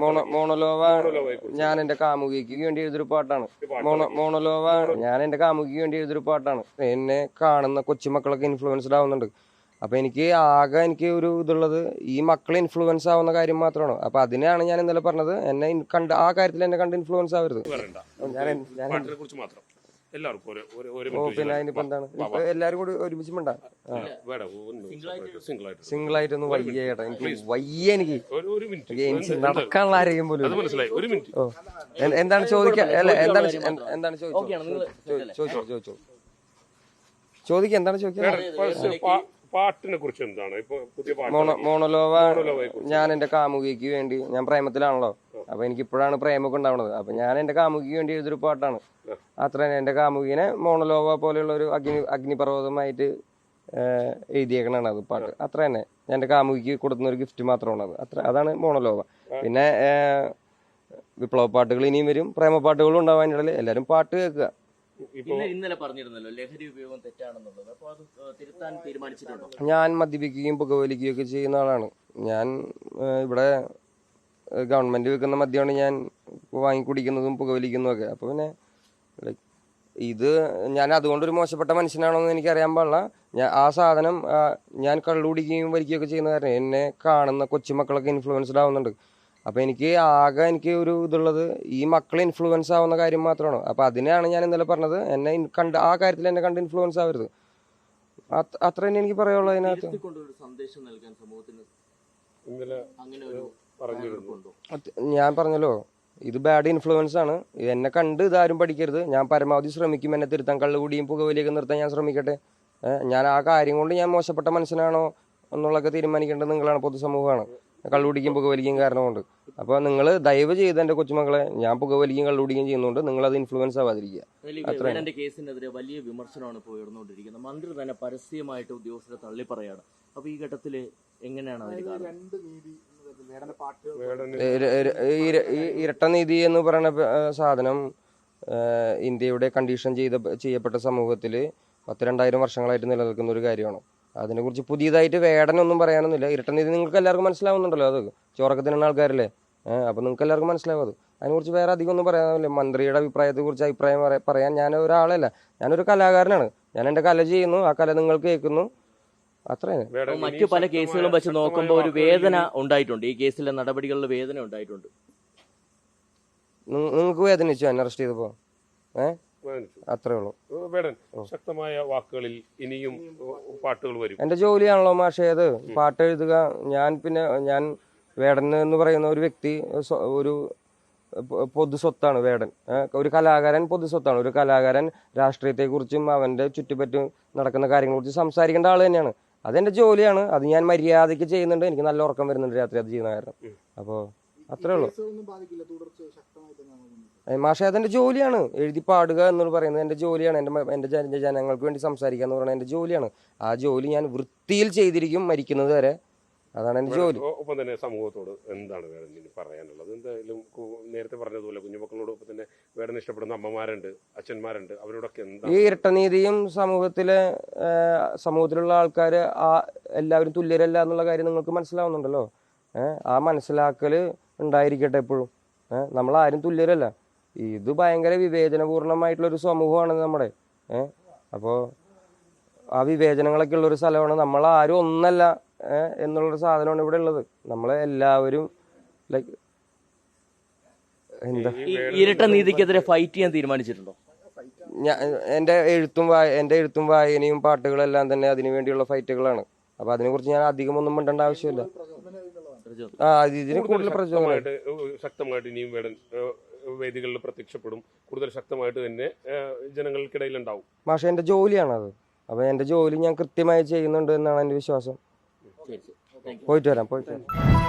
Mono മോണോലോവ ഞാൻ എന്റെ കാമുകിക്ക് വേണ്ടി എഴുതിയൊരു പാട്ടാണ്. മോണലോവ ഞാൻ എന്റെ കാമുകിക്ക് വേണ്ടി എഴുതൊരു പാട്ടാണ്. എന്നെ കാണുന്ന കൊച്ചുമക്കളൊക്കെ ഇൻഫ്ലുവൻസ്ഡ് ആവുന്നുണ്ട്. അപ്പൊ എനിക്ക് ആകെ എനിക്ക് ഒരു ഇതുള്ളത് ഈ മക്കൾ ഇൻഫ്ലുവൻസ് ആവുന്ന കാര്യം മാത്രമാണ്. അപ്പൊ അതിനെയാണ് ഞാൻ ഇന്നലെ പറഞ്ഞത്. എന്നെ കണ്ട് ആ കാര്യത്തിൽ എന്നെ കണ്ട് ഇൻഫ്ലുവൻസ് ആവരുത്. ഞാൻ എല്ലാവർക്കും ഒരു ഒരു ഒരു ഓ മിനിറ്റ് പിന്നെ അതിനിപ്പോ എന്താണ്? ഇപ്പൊ എല്ലാരും കൂടി ഒരുമിച്ച് മിണ്ടാ? വേണ്ട സിംഗിൾ ആയിട്ട് സിംഗിൾ ആയിട്ടൊന്ന് വയ്യ ചേട്ടാ എനിക്ക് വയ്യ എനിക്ക്. ഒരു ഒരു മിനിറ്റ് എനിക്ക് നടക്കാനുള്ള ആരെയും പോലും അത് മനസ്സിലായി. ഒരു മിനിറ്റ് ഓ. എ- എന്താണ് ചോദിക്കാൻ അല്ല എന്താണ് ചോ- എന്ത്- എന്താണ് ചോദിച്ചോ ചോദിച്ചോ ചോദിച്ചോ. ചോദിക്കുക എന്താണ് ചോദിക്കുക പാട്ടിനെ കുറിച്ച് എന്താണ്? ഇപ്പൊ പുതിയ പാട്ട് മോണോ മോണോലോവ ഞാൻ എന്റെ കാമുകിക്ക് വേണ്ടി ഞാൻ പ്രേമത്തിലാണല്ലോ. അപ്പൊ എനിക്ക് ഇപ്പോഴാണ് പ്രേമൊക്കെ ഉണ്ടാവുന്നത് അപ്പൊ ഞാൻ എന്റെ കാമുകിക്ക് വേണ്ടി എഴുതിയൊരു പാട്ടാണ്. അത്ര തന്നെ എന്റെ കാമുകിനെ മോണലോവ പോലെയുള്ള ഒരു അഗ്നി അഗ്നിപർവതമായിട്ട് എഴുതിയേക്കണാണ് അത് പാട്ട്. അത്ര തന്നെ. ഞാൻ എന്റെ കാമുകിക്ക് കൊടുക്കുന്ന ഒരു ഗിഫ്റ്റ് മാത്രമാണ് അത്. അത്ര അതാണ് മോണലോവ പിന്നെ വിപ്ലവ പാട്ടുകൾ ഇനിയും വരും. പ്രേമ പാട്ടുകളും ഉണ്ടാവാൻ ഇടയിൽ. എല്ലാവരും പാട്ട് കേൾക്കുക. ഇപ്പൊ ഇന്നലെ പറഞ്ഞിരുന്നല്ലോ ലഹരി ഉപയോഗം തെറ്റാണെന്നുള്ളത്. അപ്പോൾ അത് തിരുത്താൻ തീരുമാനിച്ചിട്ടുണ്ടോ? ഞാൻ മദ്യപിക്കുകയും പുകവലിക്കുകയും ഒക്കെ ചെയ്യുന്ന ആളാണ്. ഞാൻ ഇവിടെ ഗവൺമെന്റ് വെക്കുന്ന മദ്യമാണ് ഞാൻ വാങ്ങി കുടിക്കുന്നതും പുകവലിക്കുന്നതും ഒക്കെ. അപ്പൊ പിന്നെ ഇത് ഞാൻ അതുകൊണ്ടൊരു മോശപ്പെട്ട മനുഷ്യനാണോ എന്ന് എനിക്കറിയാൻ പാടില്ല. ഞാൻ ആ സാധനം ഞാൻ ഞാൻ കള്ളുകുടിക്കുകയും വലിക്കുകയൊക്കെ ചെയ്യുന്ന കാരണം എന്നെ കാണുന്ന കൊച്ചുമക്കളൊക്കെ ഇൻഫ്ലുവൻസ്ഡ് ആവുന്നുണ്ട്. അപ്പോൾ എനിക്ക് ആകെ എനിക്ക് ഒരു ഇതുള്ളത് ഈ മക്കൾ ഇൻഫ്ലുവൻസ് ആവുന്ന കാര്യം മാത്രമാണ്. അപ്പോൾ അതിനാണ് ഞാൻ ഇന്നലെ പറഞ്ഞത്. എന്നെ കണ്ട് ആ കാര്യത്തിൽ എന്നെ കണ്ട് ഇൻഫ്ലുവൻസ് ആവരുത്. അത്ര തന്നെ എനിക്ക് പറയാനുള്ളത് അതിനകത്ത്. സന്ദേശം നൽകാൻ സമൂഹത്തിന് ഇന്നലെ പറഞ്ഞിരുന്നു. ഞാൻ പറഞ്ഞല്ലോ ഇത് ബാഡ് ഇൻഫ്ലുവൻസ് ആണ്. എന്നെ കണ്ട് ഇതാരും പഠിക്കരുത്. ഞാൻ പരമാവധി ശ്രമിക്കും എന്നെ തിരുത്താൻ കള്ളുകൂടിയും പുകവലിയൊക്കെ നിർത്താൻ ഞാൻ ശ്രമിക്കട്ടെ. ഞാൻ ആ കാര്യം കൊണ്ട് ഞാൻ മോശപ്പെട്ട മനുഷ്യനാണോ എന്നുള്ളതൊക്കെ തീരുമാനിക്കേണ്ടത് നിങ്ങളാണ് പൊതുസമൂഹമാണ്. കള്ളുകുടിക്കും പുകവലിക്കും കാരണമുണ്ട്. അപ്പൊ അപ്പോൾ നിങ്ങൾ ദയവ് ചെയ്ത് എന്റെ കൊച്ചുമക്കളെ ഞാൻ പുകവലിക്കും കള്ളുകുടിക്കും ചെയ്യുന്നതുകൊണ്ട് അത് ഇൻഫ്ലുവൻസ് ആവാതിരിക്കുക. ഈ കേസിനെതിരെ വലിയ വിമർശനമാണ് ഇപ്പോൾ ഉയർന്നുകൊണ്ടിരിക്കുന്നത്. മന്ത്രി തന്നെ പരസ്യമായിട്ട് ഉദ്യോഗസ്ഥരെ തള്ളി പറയാണ് അപ്പൊ ഈ ഘട്ടത്തിൽ എങ്ങനെയാണ് അതിന് കാരണം? ഇരട്ട നീതി എന്ന് പറയുന്ന പ- ആ, സാധനം ആ, ഇന്ത്യയുടെ കണ്ടീഷൻ ചെയ്ത ചെയ്യപ്പെട്ട സമൂഹത്തിൽ പത്ത് രണ്ടായിരം വർഷങ്ങളായിട്ട് നിലനിൽക്കുന്ന ഒരു കാര്യമാണ്? അതിനെക്കുറിച്ച് പുതിയതായിട്ട് വേടനൊന്നും പറയാനൊന്നുമില്ല. ഇരട്ട നീതി നിങ്ങൾക്ക് എല്ലാവർക്കും മനസ്സിലാവുന്നുണ്ടല്ലോ അത്. ചോറൊക്കെ തിന്നുന്ന ആൾക്കാരല്ലേ? അപ്പോൾ അപ്പം നിങ്ങൾക്ക് എല്ലാവർക്കും മനസ്സിലാവും അത്. അതിനെക്കുറിച്ച് വേറെ അധികം ഒന്നും പറയാനില്ല മന്ത്രിയുടെ അഭിപ്രായത്തെക്കുറിച്ച് അഭിപ്രായം പറ- പറയാൻ ഞാൻ ഒരാളല്ല ഞാനൊരു കലാകാരനാണ്. ഞാൻ എന്റെ കല ചെയ്യുന്നു. ആ കല നിങ്ങൾ കേൾക്കുന്നു. അത്രയാണ് മറ്റു പല കേസുകളും വെച്ച് നോക്കുമ്പോൾ ഒരു വേദന ഉണ്ടായിട്ടുണ്ട്. ഈ കേസിലെ നടപടികളിൽ വേദന ഉണ്ടായിട്ടുണ്ട്. നിങ്ങൾക്ക് വേദനിച്ചു? എന്നെ അറസ്റ്റ് ചെയ്തപ്പോൾ ഏഹ്. അത്രേ ഉള്ളൂ. വേടൻ ശക്തമായ വാക്കുകളിൽ ഇനിയും പാട്ടുകൾ വരും. എന്റെ ജോലിയാണല്ലോ മാഷേ അത്. പാട്ട് എഴുതുക. ഞാൻ പിന്നെ ഞാൻ വേടൻ എന്ന് പറയുന്ന ഒരു വ്യക്തി ഒരു പൊതു സ്വത്താണ് വേടൻ. ഒരു കലാകാരൻ പൊതു സ്വത്താണ്. ഒരു കലാകാരൻ രാഷ്ട്രീയത്തെക്കുറിച്ചും അവന്റെ ചുറ്റുപറ്റും നടക്കുന്ന കാര്യങ്ങളെക്കുറിച്ച് സംസാരിക്കേണ്ട ആൾ തന്നെയാണ്. അതെന്റെ ജോലിയാണ്. അത് ഞാൻ മര്യാദയ്ക്ക് ചെയ്യുന്നുണ്ട്. എനിക്ക് നല്ല ഉറക്കം വരുന്നുണ്ട് രാത്രി അത് ചെയ്യുന്ന കാരണം. അപ്പോൾ അത്രേ ഉള്ളൂ മാഷെ അതെന്റെ ജോലിയാണ്. എഴുതി പാടുക എന്ന് പറയുന്നത് എന്റെ ജോലിയാണ്. എന്റെ എന്റെ ജന- ജനങ്ങൾക്ക് വേണ്ടി സംസാരിക്കുക എന്ന് പറയുന്നത് എന്റെ ജോലിയാണ്. ആ ജോലി ഞാൻ വൃത്തിയിൽ ചെയ്തിരിക്കും മരിക്കുന്നത് വരെ. അതാണ് എന്റെ ജോലി. ഒപ്പം തന്നെ സമൂഹത്തോട് എന്താണ് ഇനി പറയാനുള്ളത്? എന്തായാലും നേരത്തെ പറഞ്ഞതുപോലെ കുഞ്ഞുമക്കളോടൊപ്പം തന്നെ വേടൻ ഇഷ്ടപ്പെടുന്ന അമ്മമാരുണ്ട് അച്ഛന്മാരുണ്ട്. അവരോടൊക്കെ ഈ ഇരട്ടനീതിയും സമൂഹത്തിലെ സമൂഹത്തിലുള്ള ആൾക്കാർ ആ എല്ലാവരും തുല്യരല്ല എന്നുള്ള കാര്യം നിങ്ങൾക്ക് മനസ്സിലാവുന്നുണ്ടല്ലോ. ആ മനസ്സിലാക്കൽ ഉണ്ടായിരിക്കട്ടെ എപ്പോഴും. ഏഹ് ആരും തുല്യരല്ല. ഇത് ഭയങ്കര വിവേചനപൂർണമായിട്ടുള്ള ഒരു സമൂഹമാണ് നമ്മുടെ. ഏഹ് അപ്പോൾ ആ വിവേചനങ്ങളൊക്കെ ഉള്ള ഒരു സ്ഥലമാണ്. നമ്മൾ ആരും ഒന്നല്ല ഏഹ് എന്നുള്ളൊരു സാധനമാണ് ഇവിടെ ഉള്ളത്. നമ്മളെ എല്ലാവരും ലൈക്ക് എന്താ? ഇരട്ട നീതിക്കെതിരെ ഫൈറ്റ് ചെയ്യാൻ തീരുമാനിച്ചിട്ടുണ്ടോ? ഞാൻ എന്റെ എഴുത്തും വായ എന്റെ എഴുത്തും വായനയും പാട്ടുകളെല്ലാം തന്നെ അതിനു വേണ്ടിയുള്ള ഫൈറ്റുകളാണ് അപ്പൊ അതിനെക്കുറിച്ച് ഞാൻ അധികമൊന്നും മിണ്ടേണ്ട ആവശ്യമില്ല. ആ ഇതിന് കൂടുതൽ പ്രചോദനം. ശക്തമായിട്ട് ഇനിയും വേടൻ വേദികളിൽ പ്രത്യക്ഷപ്പെടും. കൂടുതൽ ശക്തമായിട്ട് തന്നെ ജനങ്ങൾക്കിടയിൽ ഉണ്ടാവും പക്ഷെ എന്റെ ജോലിയാണ് അത് അപ്പൊ എന്റെ ജോലി ഞാൻ കൃത്യമായി ചെയ്യുന്നുണ്ട് എന്നാണ് എന്റെ വിശ്വാസം. പോയിട്ട് വരാം പോയിട്ട് വരാം.